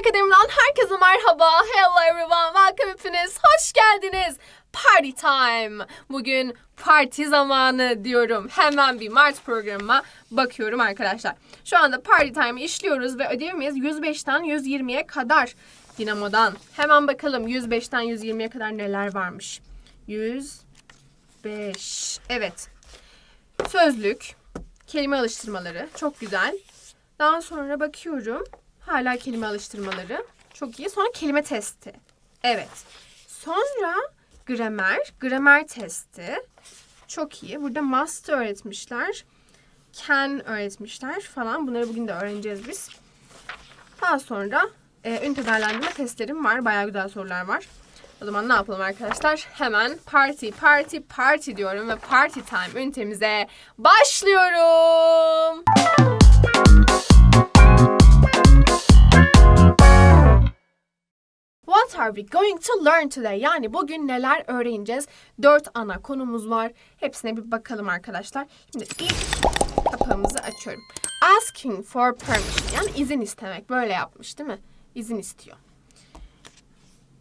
Akademi'den herkese merhaba. Hello everyone. Welcome hepiniz. Hoş geldiniz. Party time. Bugün parti zamanı diyorum. Hemen bir Mart programıma bakıyorum arkadaşlar. Şu anda party time'ı işliyoruz ve ödevimiz 105'ten 120'ye kadar Dinamo'dan. Hemen bakalım 105'ten 120'ye kadar neler varmış. 105. Evet. Sözlük, kelime alıştırmaları çok güzel. Daha sonra bakıyorum. Hala kelime alıştırmaları. Çok iyi. Sonra kelime testi. Evet. Sonra gramer, gramer testi. Çok iyi. Burada must öğretmişler. Can öğretmişler falan. Bunları bugün de öğreneceğiz biz. Daha sonra e, ünite değerlendirme testlerim var. Bayağı güzel sorular var. O zaman ne yapalım arkadaşlar? Hemen party, party, party diyorum ve party time ünitemize başlıyorum. What are we going to learn today? Yani bugün neler öğreneceğiz? Dört ana konumuz var. Hepsine bir bakalım arkadaşlar. Şimdi ilk kapağımızı açıyorum. Asking for permission. Yani izin istemek. Böyle yapmış değil mi? İzin istiyor.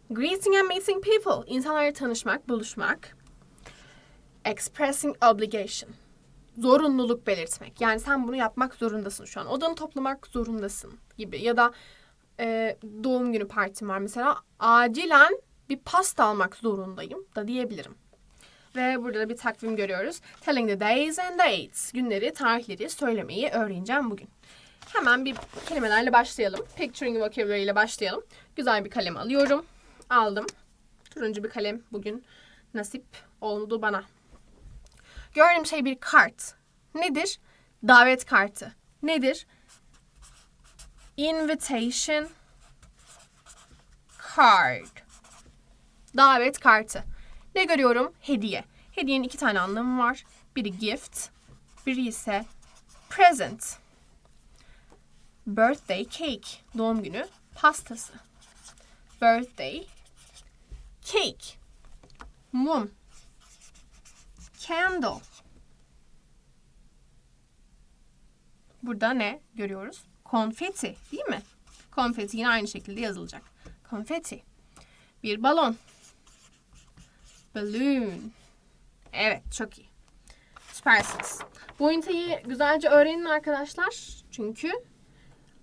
Greeting and meeting people. İnsanlarla tanışmak, buluşmak. Expressing obligation. Zorunluluk belirtmek. Yani sen bunu yapmak zorundasın şu an. Odanı toplamak zorundasın gibi. Ya da e, doğum günü partim var mesela. Acilen bir pasta almak zorundayım da diyebilirim. Ve burada da bir takvim görüyoruz. Telling the days and dates. Günleri, tarihleri söylemeyi öğreneceğim bugün. Hemen bir kelimelerle başlayalım. Picturing vocabulary ile başlayalım. Güzel bir kalem alıyorum. Aldım. Turuncu bir kalem bugün nasip oldu bana. Gördüğüm şey bir kart. Nedir? Davet kartı. Nedir? Invitation card. Davet kartı. Ne görüyorum? Hediye. Hediyenin iki tane anlamı var. Biri gift, biri ise present. Birthday cake. Doğum günü pastası. Birthday cake. Mum. Candle. Burada ne görüyoruz? Konfeti değil mi? Konfeti yine aynı şekilde yazılacak. Konfeti. Bir balon. Balloon. Evet çok iyi. Süpersiniz. Bu üniteyi güzelce öğrenin arkadaşlar. Çünkü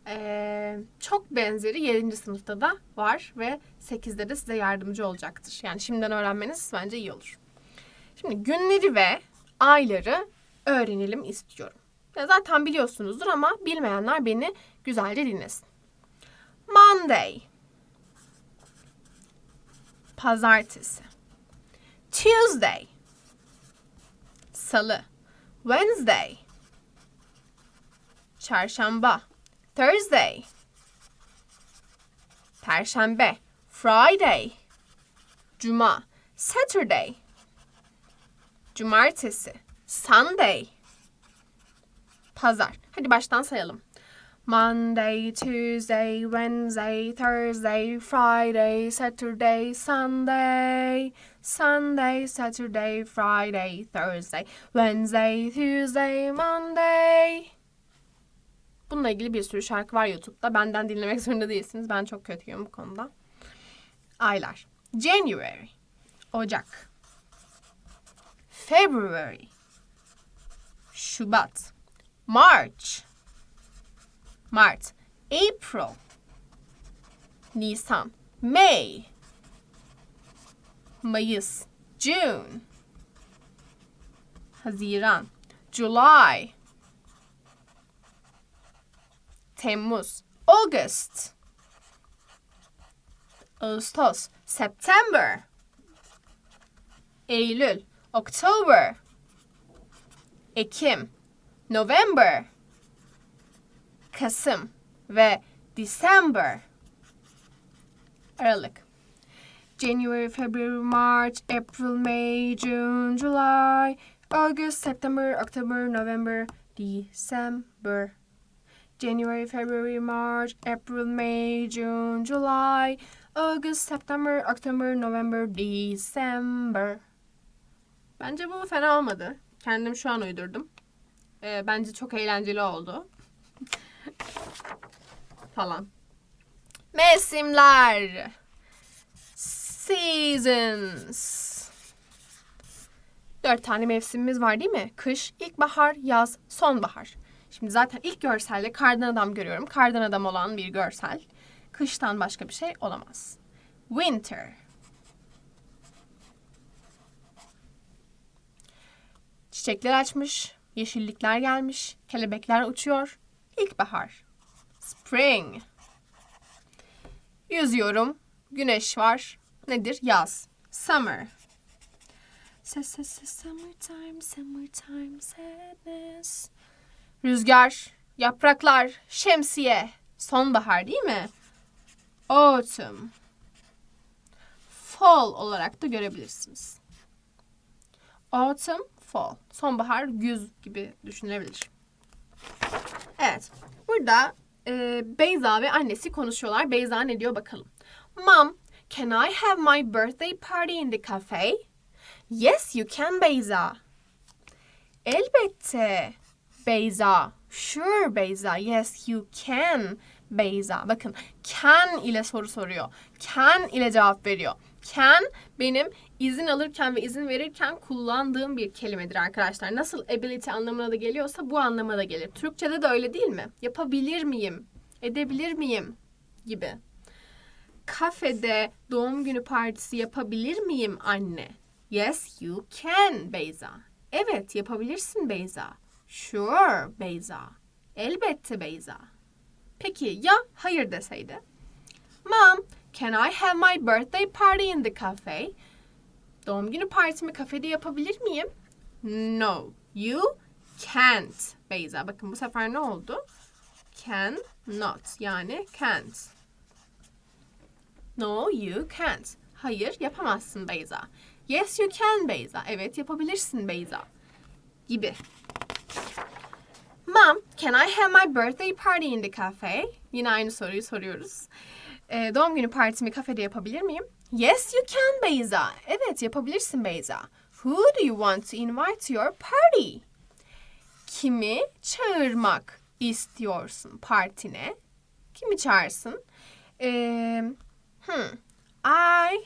eee, çok benzeri 7. sınıfta da var ve 8'de de size yardımcı olacaktır. Yani şimdiden öğrenmeniz bence iyi olur. Şimdi günleri ve ayları öğrenelim istiyorum. Ya zaten biliyorsunuzdur ama bilmeyenler beni güzelce dinlesin. Monday. Pazartesi. Tuesday. Salı. Wednesday. Çarşamba. Thursday. Perşembe. Friday. Cuma. Saturday. Cumartesi. Sunday. Pazar. Hadi baştan sayalım. Monday, Tuesday, Wednesday, Thursday, Friday, Saturday, Sunday. Sunday, Saturday, Friday, Thursday, Wednesday, Tuesday, Monday. Bununla ilgili bir sürü şarkı var YouTube'da. Benden dinlemek zorunda değilsiniz. Ben çok kötüyüm bu konuda. Aylar. January. Ocak. February. Şubat. March. Mart. April. Nisan. May. Mayıs. June. Haziran. July. Temmuz. August. Ağustos. September. Eylül. October. Ekim. November. Kasım ve December. Aralık. January, February, March, April, May, June, July, August, September, October, November, December. January, February, March, April, May, June, July, August, September, October, November, December. Bence bu fena olmadı. Kendim şu an uydurdum. Ee, bence çok eğlenceli oldu. Falan. Mevsimler. Seasons. Dört tane mevsimimiz var değil mi? Kış, ilkbahar, yaz, sonbahar. Şimdi zaten ilk görselde kardan adam görüyorum. Kardan adam olan bir görsel. Kıştan başka bir şey olamaz. Winter. Çiçekler açmış, yeşillikler gelmiş, kelebekler uçuyor. İlkbahar. Spring. Yüzüyorum, güneş var. Nedir? Yaz. Summer. Summertime, summertime sadness. Rüzgar, yapraklar, şemsiye. Sonbahar değil mi? Autumn. Fall olarak da görebilirsiniz. Autumn, fall. Sonbahar, güz gibi düşünülebilir. Evet. Burada e, Beyza ve annesi konuşuyorlar. Beyza ne diyor bakalım. Mom, can I have my birthday party in the cafe? Yes, you can Beyza. Elbette Beyza. Sure Beyza. Yes, you can Beyza. Bakın can ile soru soruyor. Can ile cevap veriyor. Can benim izin alırken ve izin verirken kullandığım bir kelimedir arkadaşlar. Nasıl ability anlamına da geliyorsa bu anlama da gelir. Türkçede de öyle değil mi? Yapabilir miyim? Edebilir miyim? Gibi. Kafede doğum günü partisi yapabilir miyim anne? Yes, you can Beyza. Evet, yapabilirsin Beyza. Sure Beyza. Elbette Beyza. Peki ya hayır deseydi? Mom, can I have my birthday party in the cafe? Doğum günü partimi kafede yapabilir miyim? No, you can't Beyza. Bakın bu sefer ne oldu? Can not yani can't. No, you can't. Hayır, yapamazsın Beyza. Yes, you can Beyza. Evet, yapabilirsin Beyza. Gibi. Mom, can I have my birthday party in the cafe? Yine aynı soruyu soruyoruz. Ee, doğum günü partimi kafede yapabilir miyim? Yes, you can Beyza. Evet, yapabilirsin Beyza. Who do you want to invite to your party? Kimi çağırmak istiyorsun partine? Kimi çağırsın? Ee, hmm, I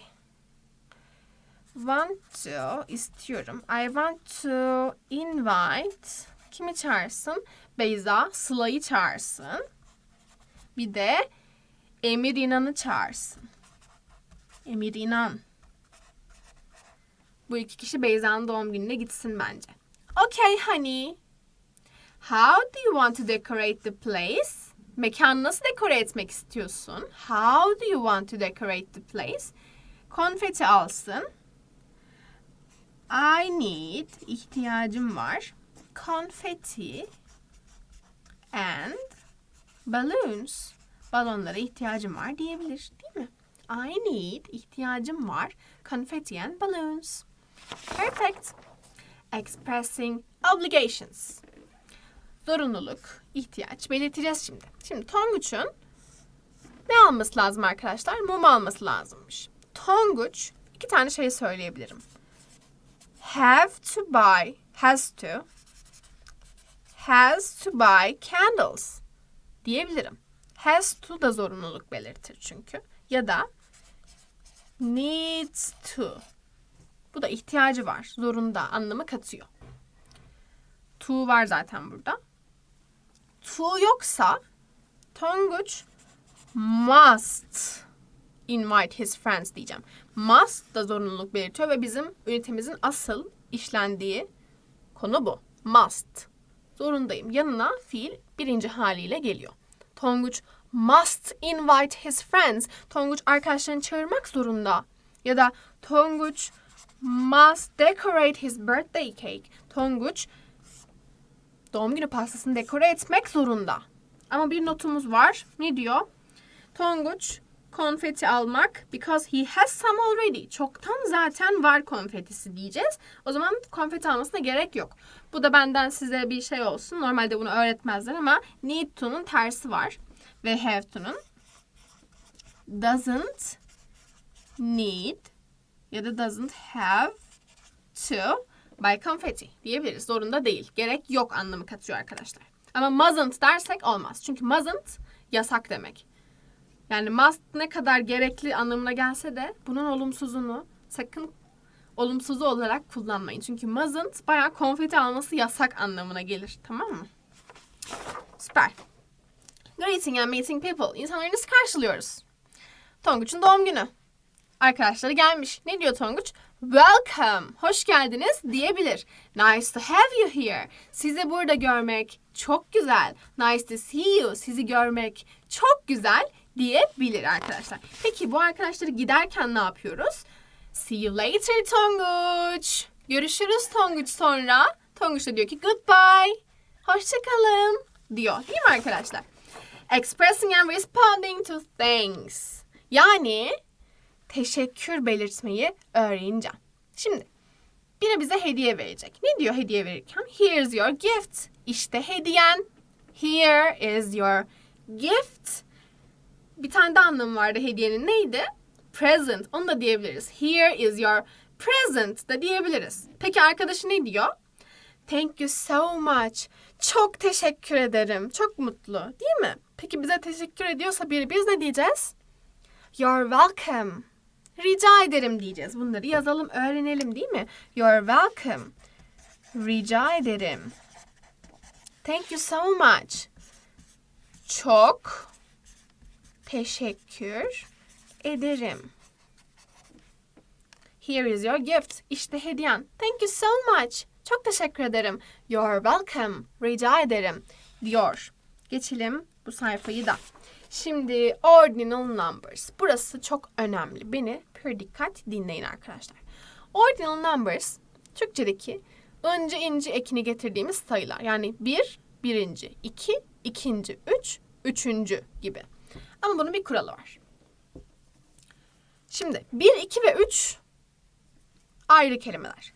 want to istiyorum. I want to invite kimi çağırsın? Beyza Sıla'yı çağırsın. Bir de Emir İnan'ı çağırsın. Emir İnan. Bu iki kişi Beyza'nın doğum gününe gitsin bence. Okay honey. How do you want to decorate the place? Mekanı nasıl dekore etmek istiyorsun? How do you want to decorate the place? Konfeti alsın. I need ihtiyacım var. Confetti and balloons. Balonlara ihtiyacım var diyebilir değil mi? I need ihtiyacım var. Confetti and balloons. Perfect. Expressing obligations. Zorunluluk, ihtiyaç belirteceğiz şimdi. Şimdi Tonguç'un ne alması lazım arkadaşlar? Mum alması lazımmış. Tonguç iki tane şey söyleyebilirim have to buy has to has to buy candles diyebilirim. Has to da zorunluluk belirtir çünkü. Ya da needs to. Bu da ihtiyacı var. Zorunda anlamı katıyor. To var zaten burada. To yoksa Tonguç must invite his friends diyeceğim. Must da zorunluluk belirtiyor ve bizim ünitemizin asıl işlendiği konu bu. Must. Zorundayım. Yanına fiil birinci haliyle geliyor. Tonguç must invite his friends. Tonguç arkadaşlarını çağırmak zorunda. Ya da Tonguç must decorate his birthday cake. Tonguç doğum günü pastasını dekore etmek zorunda. Ama bir notumuz var. Ne diyor? Tonguç konfeti almak because he has some already. Çoktan zaten var konfetisi diyeceğiz. O zaman konfeti almasına gerek yok. Bu da benden size bir şey olsun. Normalde bunu öğretmezler ama need to'nun tersi var. Ve have to'nun doesn't need ya da doesn't have to buy confetti diyebiliriz. Zorunda değil. Gerek yok anlamı katıyor arkadaşlar. Ama mustn't dersek olmaz. Çünkü mustn't yasak demek. Yani must ne kadar gerekli anlamına gelse de bunun olumsuzunu sakın olumsuzu olarak kullanmayın. Çünkü mustn't bayağı konfeti alması yasak anlamına gelir. Tamam mı? Süper. Greeting and meeting people. İnsanları nasıl karşılıyoruz? Tonguç'un doğum günü. Arkadaşları gelmiş. Ne diyor Tonguç? Welcome. Hoş geldiniz diyebilir. Nice to have you here. Sizi burada görmek çok güzel. Nice to see you. Sizi görmek çok güzel diyebilir arkadaşlar. Peki bu arkadaşları giderken ne yapıyoruz? See you later Tonguç. Görüşürüz Tonguç sonra. Tonguç da diyor ki goodbye. Hoşçakalın diyor. Değil mi arkadaşlar? Expressing and responding to things. Yani teşekkür belirtmeyi öğreneceğim. Şimdi biri bize hediye verecek. Ne diyor hediye verirken? Here's your gift. İşte hediyen. Here is your gift. Bir tane de anlamı vardı hediyenin neydi? Present. Onu da diyebiliriz. Here is your present da diyebiliriz. Peki arkadaşı ne diyor? Thank you so much. Çok teşekkür ederim. Çok mutlu. Değil mi? Peki bize teşekkür ediyorsa biri biz ne diyeceğiz? You're welcome. Rica ederim diyeceğiz. Bunları yazalım, öğrenelim değil mi? You're welcome. Rica ederim. Thank you so much. Çok teşekkür ederim. Here is your gift. İşte hediyen. Thank you so much. Çok teşekkür ederim. You're welcome. Rica ederim. Diyor. Geçelim bu sayfayı da. Şimdi ordinal numbers. Burası çok önemli. Beni pür dikkat dinleyin arkadaşlar. Ordinal numbers Türkçedeki önce inci ekini getirdiğimiz sayılar. Yani bir, birinci, iki, ikinci, üç, üçüncü gibi. Ama bunun bir kuralı var. Şimdi 1, 2 ve 3 ayrı kelimeler.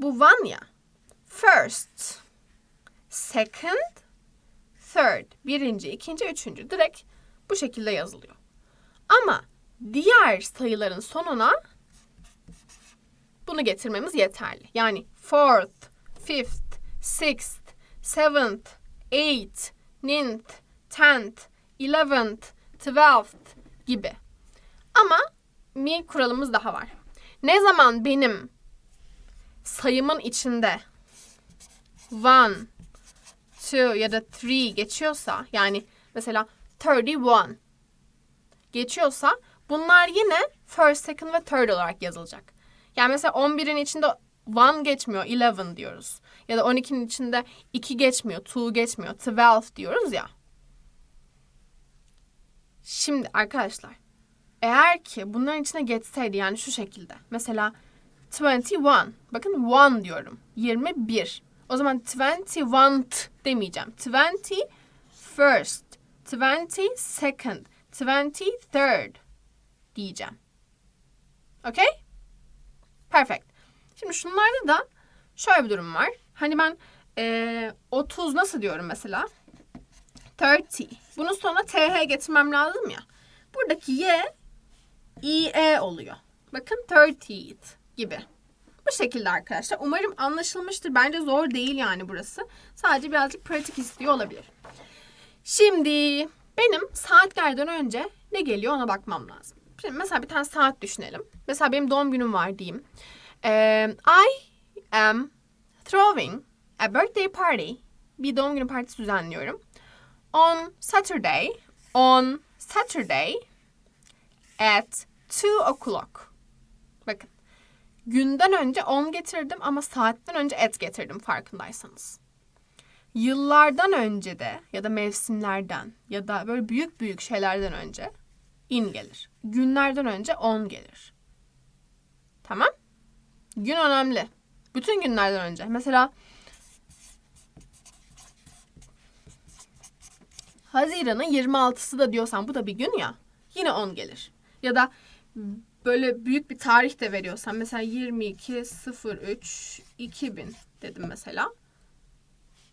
Bu one ya. First, second, third. Birinci, ikinci, üçüncü. Direkt bu şekilde yazılıyor. Ama diğer sayıların sonuna bunu getirmemiz yeterli. Yani fourth, fifth, sixth, seventh, eighth, ninth, tenth, eleventh, twelfth gibi. Ama bir kuralımız daha var. Ne zaman benim sayımın içinde one, two ya da three geçiyorsa yani mesela 31 geçiyorsa bunlar yine first, second ve third olarak yazılacak. Yani mesela 11'in içinde one geçmiyor, 11 diyoruz. Ya da 12'nin içinde 2 geçmiyor, two geçmiyor, 12 diyoruz ya. Şimdi arkadaşlar eğer ki bunların içine geçseydi yani şu şekilde. Mesela 21. Bakın one diyorum. 21. O zaman 21th demeyeceğim. 20 first, 20 second, 20 third diyeceğim. Okay? Perfect. Şimdi şunlarda da şöyle bir durum var. Hani ben ee, 30 nasıl diyorum mesela? 30. Bunun sonuna th getirmem lazım ya. Buradaki y IE oluyor. Bakın 30th gibi. Bu şekilde arkadaşlar. Umarım anlaşılmıştır. Bence zor değil yani burası. Sadece birazcık pratik istiyor olabilir. Şimdi benim saatlerden önce ne geliyor ona bakmam lazım. Şimdi mesela bir tane saat düşünelim. Mesela benim doğum günüm var diyeyim. Ee, I am throwing a birthday party. Bir doğum günü partisi düzenliyorum. On Saturday, on Saturday at 2 o'clock. Bakın. Günden önce 10 getirdim ama saatten önce at getirdim farkındaysanız. Yıllardan önce de ya da mevsimlerden ya da böyle büyük büyük şeylerden önce in gelir. Günlerden önce 10 gelir. Tamam? Gün önemli. Bütün günlerden önce. Mesela Haziran'ın 26'sı da diyorsan bu da bir gün ya. Yine 10 gelir. Ya da böyle büyük bir tarih de veriyorsan mesela 22 03 2000 dedim mesela.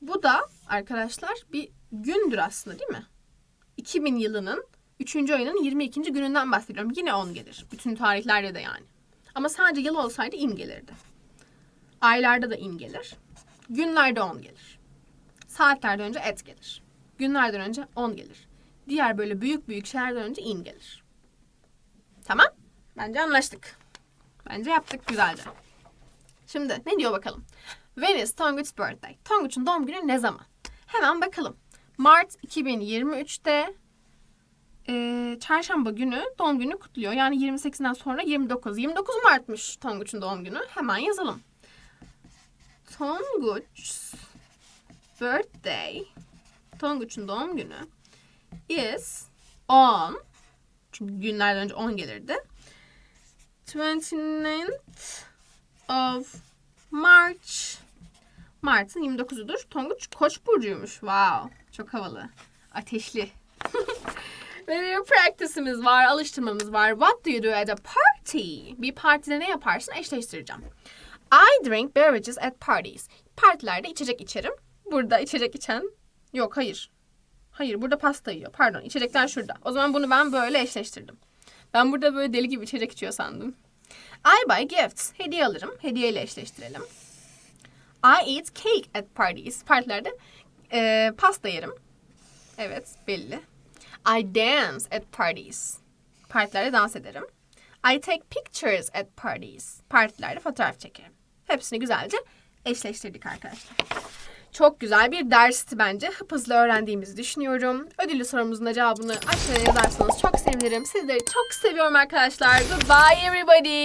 Bu da arkadaşlar bir gündür aslında değil mi? 2000 yılının 3. ayının 22. gününden bahsediyorum. Yine 10 gelir. Bütün tarihlerde de yani. Ama sadece yıl olsaydı in gelirdi. Aylarda da in gelir. Günlerde 10 gelir. Saatlerde önce et gelir. Günlerden önce 10 gelir. diğer böyle büyük büyük şeylerden önce in gelir. Tamam? Bence anlaştık. Bence yaptık güzelce. Şimdi ne diyor bakalım? When is Tonguç's birthday? Tonguç'un doğum günü ne zaman? Hemen bakalım. Mart 2023'te eee, çarşamba günü doğum günü kutluyor. Yani 28'den sonra 29. 29 Mart'mış Tonguç'un doğum günü. Hemen yazalım. Tonguç's birthday Tonguç'un doğum günü is on çünkü günlerden önce 10 gelirdi. 29th of March. Mart'ın 29'udur. Tonguç Koç burcuymuş. Wow. Çok havalı. Ateşli. Ve bir practice'imiz var, alıştırmamız var. What do you do at a party? Bir partide ne yaparsın? Eşleştireceğim. I drink beverages at parties. Partilerde içecek içerim. Burada içecek içen yok hayır. Hayır burada pasta yiyor. Pardon içecekler şurada. O zaman bunu ben böyle eşleştirdim. Ben burada böyle deli gibi içecek içiyor sandım. I buy gifts. Hediye alırım. Hediyeyle eşleştirelim. I eat cake at parties. Partilerde eee, pasta yerim. Evet belli. I dance at parties. Partilerde dans ederim. I take pictures at parties. Partilerde fotoğraf çekerim. Hepsini güzelce eşleştirdik arkadaşlar. Çok güzel bir dersti bence. Hıp hızlı öğrendiğimizi düşünüyorum. Ödüllü sorumuzun da cevabını aşağıya yazarsanız çok sevinirim. Sizleri çok seviyorum arkadaşlar. Goodbye everybody.